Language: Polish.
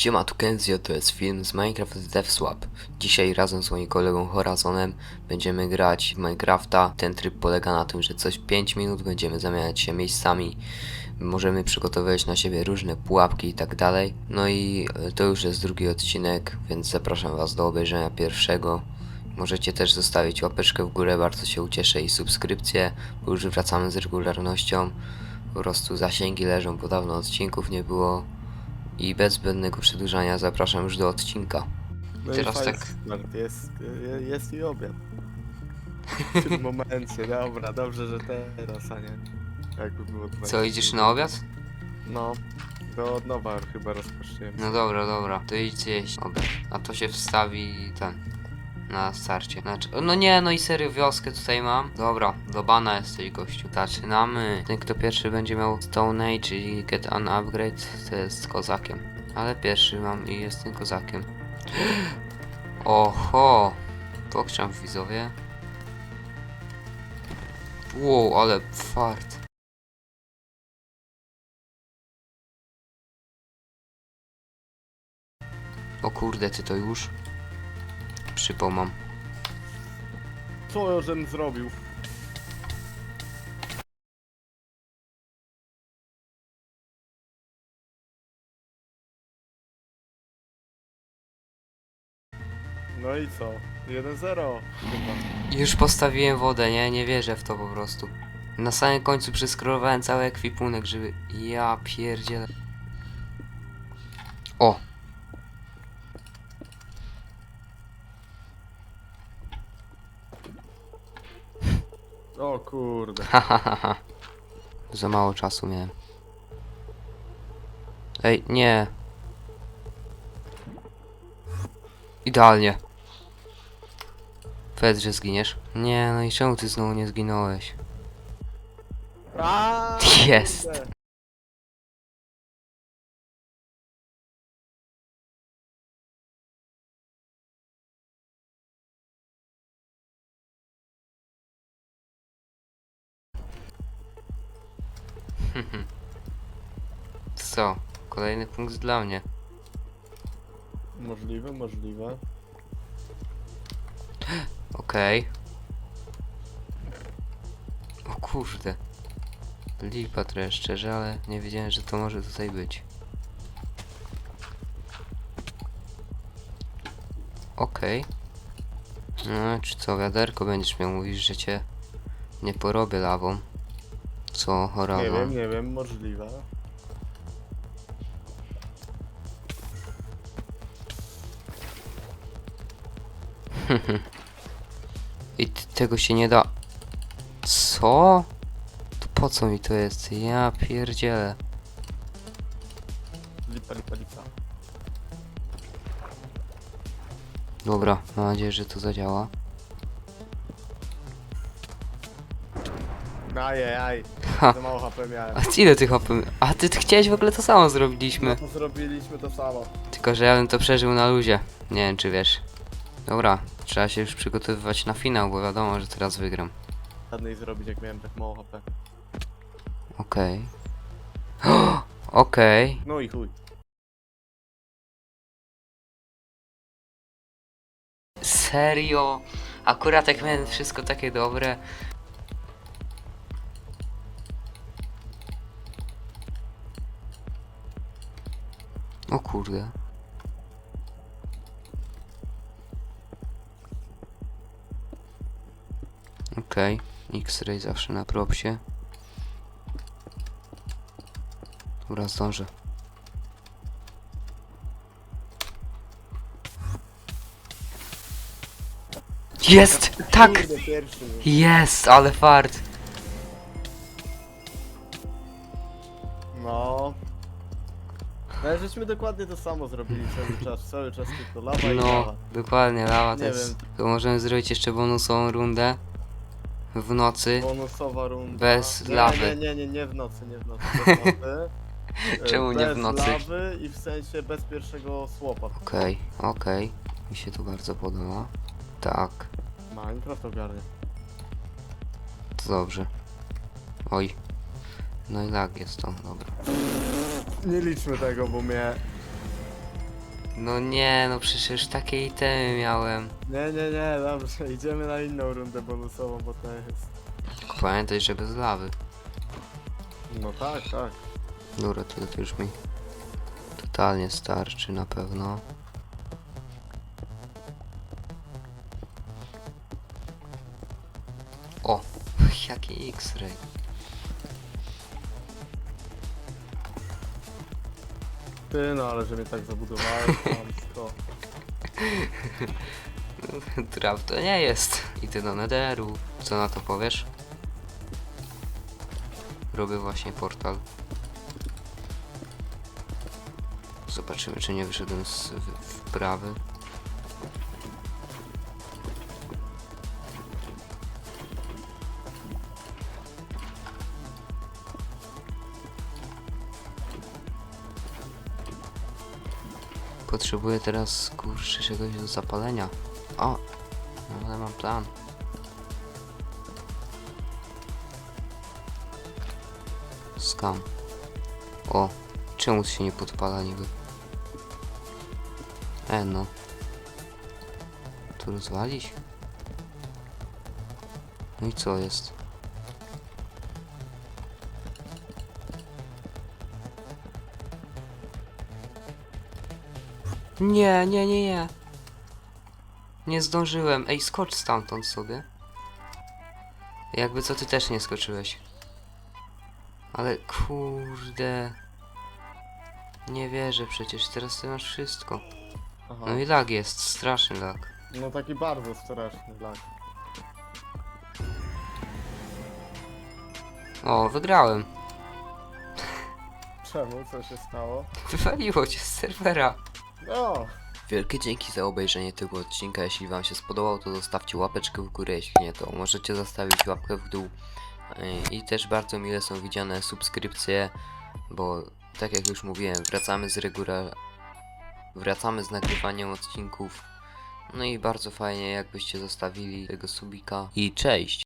Siema, tu Kenzio, to jest film z Minecraft DevSwap. Dzisiaj razem z moim kolegą Horizonem będziemy grać w Minecrafta. Ten tryb polega na tym, że coś 5 minut będziemy zamieniać się miejscami. Możemy przygotowywać na siebie różne pułapki i tak dalej. No i e, to już jest drugi odcinek, więc zapraszam was do obejrzenia pierwszego. Możecie też zostawić łapeczkę w górę, bardzo się ucieszę i subskrypcję, bo już wracamy z regularnością. Po prostu zasięgi leżą, bo dawno odcinków nie było. I bez zbędnego przedłużania zapraszam już do odcinka. No Teraz i fajny tak. start, Jest, je- jest i obiad. W tym momencie, dobra, dobrze, że teraz, a nie. Jakby było dwa- Co, idziesz na obiad? No, to od nowa chyba rozpoczniemy. No dobra, dobra, to idź zjeść obiad. A to się wstawi ten. Na starcie. Znaczy, no nie, no i serio wioskę tutaj mam. Dobra, do bana jesteś gościu. Zaczynamy. Ten kto pierwszy będzie miał Stone Age, czyli Get an Upgrade, to jest kozakiem. Ale pierwszy mam i jestem kozakiem. Oho! Pokrzam widzowie. Wow, ale fart. O kurde, ty to już? Przypał mam. Co żem zrobił? No i co? 1-0 chyba. Już postawiłem wodę, nie? Nie wierzę w to po prostu. Na samym końcu przeskrolowałem cały ekwipunek, żeby... Ja pierdzielę. O! O kurde. Hahaha. Za mało czasu miałem. Ej, nie. Idealnie. Powiedz, że zginiesz. Nie, no i czemu ty znowu nie zginąłeś? A, Jest. kurde. Co? Kolejny punkt dla mnie. Możliwe, możliwe. Okej. O kurde. Lipa trochę szczerze, ale nie wiedziałem, że to może tutaj być. Okej. No, czy co, wiaderko będziesz miał mówić, że cię nie porobię lawą? Co, chora Nie wiem, nie wiem, możliwe. I t- tego się nie da... Co? To po co mi to jest? Ja pierdzielę. Lipa, lipa, lipa. Dobra, mam nadzieję, że to zadziała. Ajajaj, Ha. za mało HP miałem. A ile tych hopy? A ty t- chciałeś w ogóle to samo No zrobiliśmy. to zrobiliśmy to samo. Tylko, że ja bym to przeżył na luzie. Nie wiem, czy wiesz. Dobra, trzeba się już przygotowywać na finał, bo wiadomo, że teraz wygram. Żadnej zrobić jak miałem tak mało HP. Okej. Okej. No i chuj. Serio? Akurat jak miałem wszystko takie dobre. O kurde. Okej, X-ray zawsze na propsie. Dobra, zdążę. Jest! Tak! Jest, ale fart. Ale żeśmy dokładnie to samo zrobili cały czas, cały czas tylko lawa i No, lawa. dokładnie, lawa to Nie jest. To możemy zrobić jeszcze bonusową rundę w nocy. Bonusowa runda. Bez nie, lawy. Nie, nie, nie, nie w nocy, nie w nocy. Bez. E, Czemu nie w bez nocy? lawy i w sensie bez pierwszego słopa. Okej, okej. Mi się to bardzo podoba. Tak, Minecraft ogarnia. to dobrze. Oj. No i lag jest to, dobra. Nie liczmy tego, bo mnie... No nie, no przecież takie itemy miałem. Nie, nie, nie, dobrze, idziemy na inną rundę bonusową, bo to jest... Pamiętaj, że bez lawy. No tak, tak. Dobra, tyle to już mi totalnie starczy na pewno. O, jaki X-ray. Ty, no ale że mnie tak zabudowałeś, chamsko. Trap to nie jest. Idę do Netheru. Co na to powiesz? Robię właśnie portal. Zobaczymy, czy nie wyszedłem z w- wprawy. Potrzebuję teraz kurczę czegoś do zapalenia. O! No ale mam plan. Skam. O! Czemu się nie podpala niby? E no. Tu rozwalić? No i co jest? Nie, nie, nie, nie. Nie zdążyłem. Ej, skocz stamtąd sobie. Jakby co ty też nie skoczyłeś. Ale kurde. Nie wierzę przecież, teraz ty masz wszystko. Aha. No i lag jest, straszny lag. No taki bardzo straszny lag. O, wygrałem. Czemu? Co się stało? Wywaliło cię z serwera. No! Wielkie dzięki za obejrzenie tego odcinka. Jeśli Wam się spodobał, to zostawcie łapeczkę w górę. Jeśli nie, to możecie zostawić łapkę w dół. Yy, I też bardzo mile są widziane subskrypcje, bo tak jak już mówiłem, wracamy z regula... Wracamy z nagrywaniem odcinków. No i bardzo fajnie, jakbyście zostawili tego subika. I cześć!